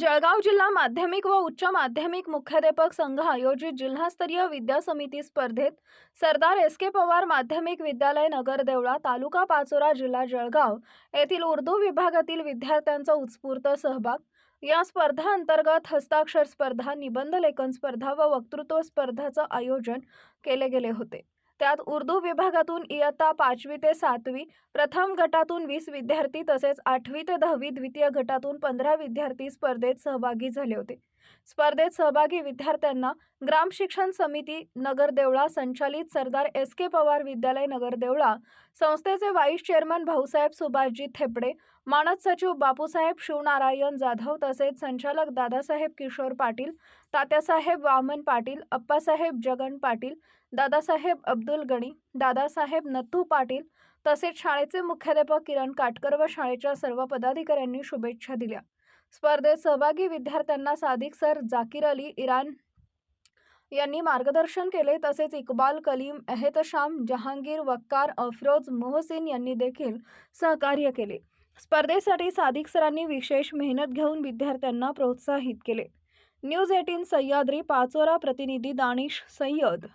जळगाव जिल्हा माध्यमिक व उच्च माध्यमिक मुख्याध्यापक संघ आयोजित जिल्हास्तरीय विद्या समिती स्पर्धेत सरदार एस के पवार माध्यमिक विद्यालय नगर देवळा तालुका पाचोरा जिल्हा जळगाव येथील उर्दू विभागातील विद्यार्थ्यांचा उत्स्फूर्त सहभाग. या स्पर्धा अंतर्गत हस्ताक्षर स्पर्धा निबंध लेखन स्पर्धा व वक्तृत्व स्पर्धाचं आयोजन केले गेले होते. त्यात उर्दू विभागातून इयत्ता पाचवी ते सातवी प्रथम गटातून वीस विद्यार्थी तसेच आठवी ते दहावी द्वितीय गटातून पंधरा विद्यार्थी स्पर्धेत सहभागी झाले होते. स्पर्धेत सहभागी विद्यार्थ्यांना ग्राम शिक्षण समिती नगर देवळा संचालित सरदार एस के पवार विद्यालय नगर देवळा संस्थेचे व्हाईस चेअरमन भाऊसाहेब सुभाषजी थेपडे मानद सचिव बापूसाहेब शिवनारायण जाधव तसेच संचालक दादासाहेब किशोर पाटील तात्यासाहेब वामन पाटील अप्पासाहेब जगन पाटील दादासाहेब अब्दुल गणी दादासाहेब नथू पाटील तसेच शाळेचे मुख्याध्यापक किरण काटकर व शाळेच्या सर्व पदाधिकाऱ्यांनी शुभेच्छा दिल्या. स्पर्धेत सहभागी विद्यार्थ्यांना सादिक सर जाकीर अली इराण यांनी मार्गदर्शन केले. तसेच इक्बाल कलीम एहतशाम जहांगीर वक्कार अफरोज मोहसिन यांनी देखील सहकार्य केले. स्पर्धेसाठी सादिक सरांनी विशेष मेहनत घेऊन विद्यार्थ्यांना प्रोत्साहित केले. न्यूज एटीन सह्याद्री पाचोरा प्रतिनिधी दानिश सय्यद